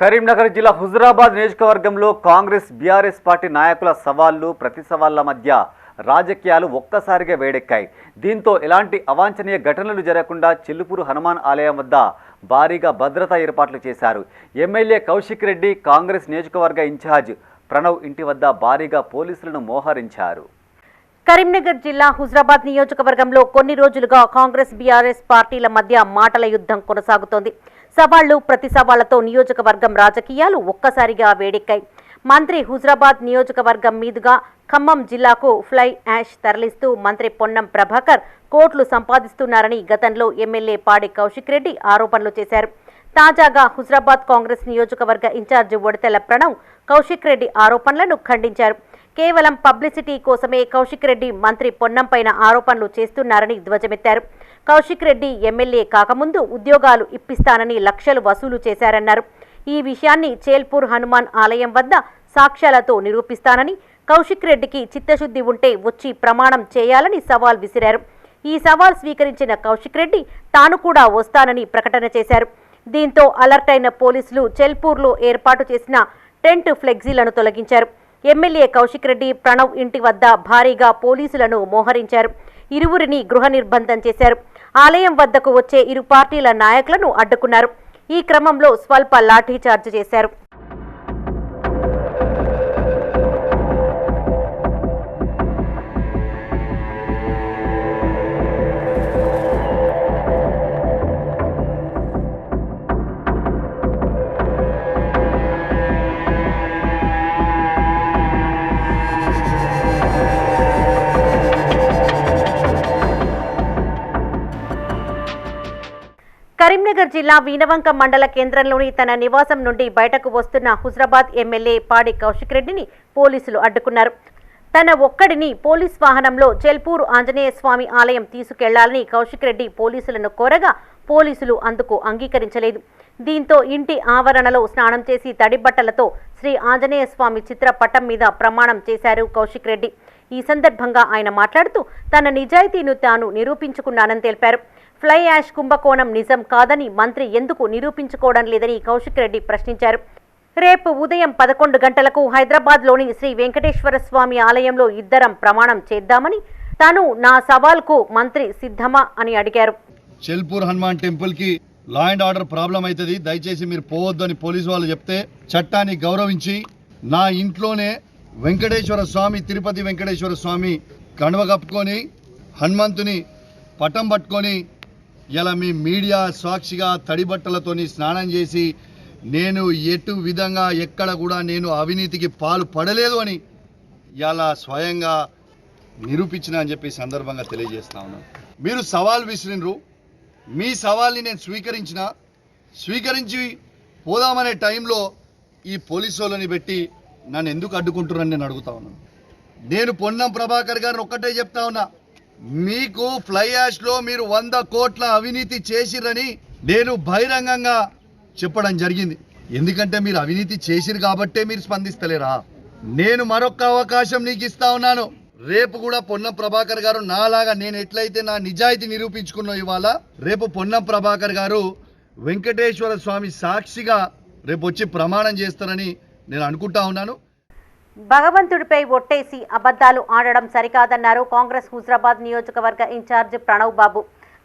కరీంనగర్ జిల్లా హుజురాబాద్ నియోజకవర్గంలో Congress BRS party నాయకుల సవాళ్ళు ప్రతి సవాళ్ళ మధ్య రాజకీయాలు ఒక్కసారిగా వేడెక్కాయి. దీంతో ఎలాంటి అవాంఛనీయ ఘటనలు జరగకుండా చెల్లుపూరు హనుమాన్ ఆలయం వద్ద భారీగా భద్రతా ఏర్పాట్లు చేశారు. ఎమ్మెల్యే కౌశిక్ రెడ్డి కాంగ్రెస్ నియోజకవర్గ ఇన్ఛార్జ్ ప్రణవ్ ఇంటి వద్ద భారీగా పోలీసులను మోహరించారు. కరీంనగర్ జిల్లా హుజరాబాద్ నియోజకవర్గంలో కొన్ని రోజులుగా కాంగ్రెస్ బీఆర్ఎస్ పార్టీల మధ్య మాటల యుద్ధం కొనసాగుతోంది. సవాళ్ళు ప్రతి సవాళ్ళతో నియోజకవర్గం రాజకీయాలు ఒక్కసారిగా వేడెక్కాయి. మంత్రి హుజరాబాద్ నియోజకవర్గం మీదుగా ఖమ్మం జిల్లాకు ఫ్లై యాష్ తరలిస్తూ మంత్రి పొన్నం ప్రభాకర్ కోట్లు సంపాదిస్తున్నారని గతంలో ఎమ్మెల్యే పాడి కౌశిక్ రెడ్డి ఆరోపణలు చేశారు. తాజాగా హుజరాబాద్ కాంగ్రెస్ నియోజకవర్గ ఇన్ఛార్జి ఒడితెల ప్రణవ్ కౌశిక్ రెడ్డి ఆరోపణలను ఖండించారు. కేవలం పబ్లిసిటీ కోసమే కౌశిక్ రెడ్డి మంత్రి పొన్నంపైన ఆరోపణలు చేస్తున్నారని ధ్వజమెత్తారు. కౌశిక్ రెడ్డి ఎమ్మెల్యే కాకముందు ఉద్యోగాలు ఇప్పిస్తానని లక్షలు వసూలు చేశారన్నారు. ఈ విషయాన్ని చేల్పూర్ హనుమాన్ ఆలయం వద్ద సాక్ష్యాలతో నిరూపిస్తానని కౌశిక్ రెడ్డికి చిత్తశుద్ధి ఉంటే వచ్చి ప్రమాణం చేయాలని సవాల్ విసిరారు. ఈ సవాల్ స్వీకరించిన కౌశిక్ రెడ్డి తాను కూడా వస్తానని ప్రకటన చేశారు. దీంతో అలర్ట్ అయిన పోలీసులు చెల్పూర్లో ఏర్పాటు చేసిన టెంట్ ఫ్లెక్సీలను తొలగించారు. ఎమ్మెల్యే కౌశిక్ రెడ్డి ప్రణవ్ ఇంటి వద్ద భారీగా పోలీసులను మోహరించారు. ఇరువురిని గృహ నిర్బంధం చేశారు. ఆలయం వద్దకు వచ్చే ఇరు పార్టీల నాయకులను అడ్డుకున్నారు. ఈ క్రమంలో స్వల్ప లాఠీచార్జ్ చేశారు. కరీంనగర్ జిల్లా వీనవంక మండల కేంద్రంలోని తన నివాసం నుండి బయటకు వస్తున్న హుజరాబాద్ ఎమ్మెల్యే పాడి కౌశిక్ రెడ్డిని పోలీసులు అడ్డుకున్నారు. తన ఒక్కడిని పోలీస్ వాహనంలో చెల్పూరు ఆంజనేయ స్వామి ఆలయం తీసుకెళ్ళాలని కౌశిక్ రెడ్డి పోలీసులను కోరగా పోలీసులు అందుకు అంగీకరించలేదు. దీంతో ఇంటి ఆవరణలో స్నానం చేసి తడిబట్టలతో శ్రీ ఆంజనేయ స్వామి చిత్రపటం మీద ప్రమాణం చేశారు కౌశిక్ రెడ్డి. ఈ సందర్భంగా ఆయన మాట్లాడుతూ తన నిజాయితీను తాను నిరూపించుకున్నానని తెలిపారు. ఫ్లై యాష్ కుంభకోణం నిజం కాదని మంత్రి ఎందుకు నిరూపించుకోవడం లేదని కౌశిక్ రెడ్డి ప్రశ్నించారు. రేపు ఉదయం పదకొండు గంటలకు హైదరాబాద్లోని శ్రీ వెంకటేశ్వర స్వామి ఆలయంలో ఇద్దరం ప్రమాణం చేద్దామని తాను నా సవాల్కు మంత్రి సిద్ధమా అని అడిగారు. చెల్పూర్ హనుమాన్ టెంపుల్కి లా అండ్ ఆర్డర్ ప్రాబ్లం అవుతుంది దయచేసి మీరు పోవద్దు అని పోలీసు వాళ్ళు చెప్తే చట్టాన్ని గౌరవించి నా ఇంట్లోనే వెంకటేశ్వర స్వామి తిరుపతి వెంకటేశ్వర స్వామి కణువ కప్పుకొని హనుమంతుని పటం పట్టుకొని ఇలా మీ మీడియా సాక్షిగా తడి బట్టలతోని స్నానం చేసి నేను ఎటు విధంగా ఎక్కడ కూడా నేను అవినీతికి పాలు పడలేదు అని ఇలా స్వయంగా నిరూపించిన అని చెప్పి సందర్భంగా తెలియజేస్తా ఉన్నాను. మీరు సవాల్ విసిరినరు. మీ సవాల్ని నేను స్వీకరించిన. స్వీకరించి పోదామనే టైంలో ఈ పోలీసు వాళ్ళని పెట్టి నన్ను ఎందుకు అడ్డుకుంటున్నారని నేను అడుగుతా ఉన్నాను. నేను పొన్నం ప్రభాకర్ గారిని ఒక్కటే చెప్తా ఉన్నా. మీకు ఫ్లై యాష్లో మీరు వంద కోట్ల అవినీతి చేసిరని నేను బహిరంగంగా చెప్పడం జరిగింది. ఎందుకంటే మీరు అవినీతి చేసిరు కాబట్టే మీరు స్పందిస్తలేరా? నేను మరొక అవకాశం నీకు ఇస్తా ఉన్నాను. రేపు కూడా పొన్నం ప్రభాకర్ గారు నాలాగా నేను ఎట్లయితే నా నిజాయితీ నిరూపించుకున్నా ఇవాళ రేపు పొన్నం ప్రభాకర్ గారు వెంకటేశ్వర స్వామి సాక్షిగా రేపు వచ్చి ప్రమాణం చేస్తారని నేను అనుకుంటా ఉన్నాను. భగవంతుడిపై ఒట్టేసి అబద్ధాలు ఆడడం సరికాదన్నారు కాంగ్రెస్ హుజరాబాద్ నియోజకవర్గ ఇన్ఛార్జ్ ప్రణవ్ బాబు.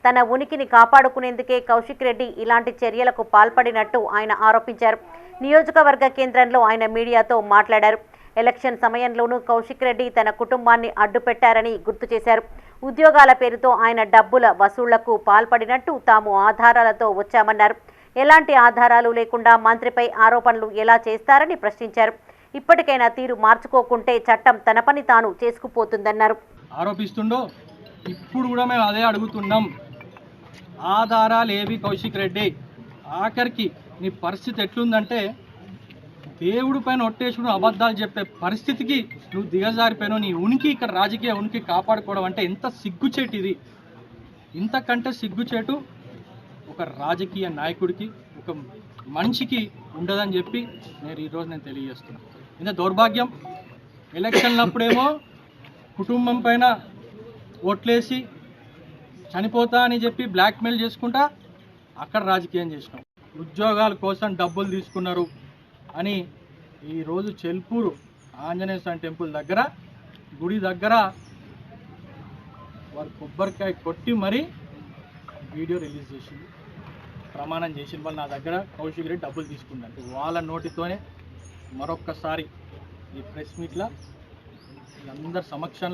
తన ఉనికిని కాపాడుకునేందుకే కౌశిక్ రెడ్డి ఇలాంటి చర్యలకు పాల్పడినట్టు ఆయన ఆరోపించారు. నియోజకవర్గ కేంద్రంలో ఆయన మీడియాతో మాట్లాడారు. ఎలక్షన్ సమయంలోనూ కౌశిక్ రెడ్డి తన కుటుంబాన్ని అడ్డుపెట్టారని గుర్తు చేశారు. ఉద్యోగాల పేరుతో ఆయన డబ్బుల వసూళ్ళకు పాల్పడినట్టు తాము ఆధారాలతో వచ్చామన్నారు. ఎలాంటి ఆధారాలు లేకుండా మంత్రిపై ఆరోపణలు ఎలా చేస్తారని ప్రశ్నించారు. ఇప్పటికైనా తీరు మార్చుకోకుంటే చట్టం తన పని తాను చేసుకుపోతుందన్నారు. ఆరోపిస్తుండో ఇప్పుడు కూడా మేము అదే అడుగుతున్నాం. ఆధారాలు ఏవి కౌశిక్ రెడ్డి? ఆఖరికి నీ పరిస్థితి ఎట్లుందంటే దేవుడి పైన ఒట్టేసుకుని అబద్ధాలు చెప్పే పరిస్థితికి నువ్వు దిగజారిపోయినావు. నీ ఉనికి ఇక్కడ రాజకీయ ఉనికి కాపాడుకోవడం అంటే ఎంత సిగ్గుచేటు ఇది? ఇంతకంటే సిగ్గుచేటు ఒక రాజకీయ నాయకుడికి ఒక మనిషికి ఉండదని చెప్పి నేను ఈరోజు నేను తెలియజేస్తున్నాను. ఇంత దౌర్భాగ్యం. ఎలక్షన్లప్పుడేమో కుటుంబం పైన ఓట్లేసి చనిపోతా అని చెప్పి బ్లాక్మెయిల్ చేసుకుంటా అక్కడ రాజకీయం చేసినాం. ఉద్యోగాల కోసం డబ్బులు తీసుకున్నారు అని ఈరోజు చెల్పూరు ఆంజనేయ స్వామి టెంపుల్ దగ్గర గుడి దగ్గర వారు కొబ్బరికాయ కొట్టి మరీ వీడియో రిలీజ్ చేసింది. ప్రమాణం చేసిన వాళ్ళు నా దగ్గర. కౌశిక్ రెడ్డి డబ్బులు తీసుకున్నారు వాళ్ళ నోటితోనే మరొక్కసారి ఈ ప్రెస్ మీట్లో అందరి సమక్షంలో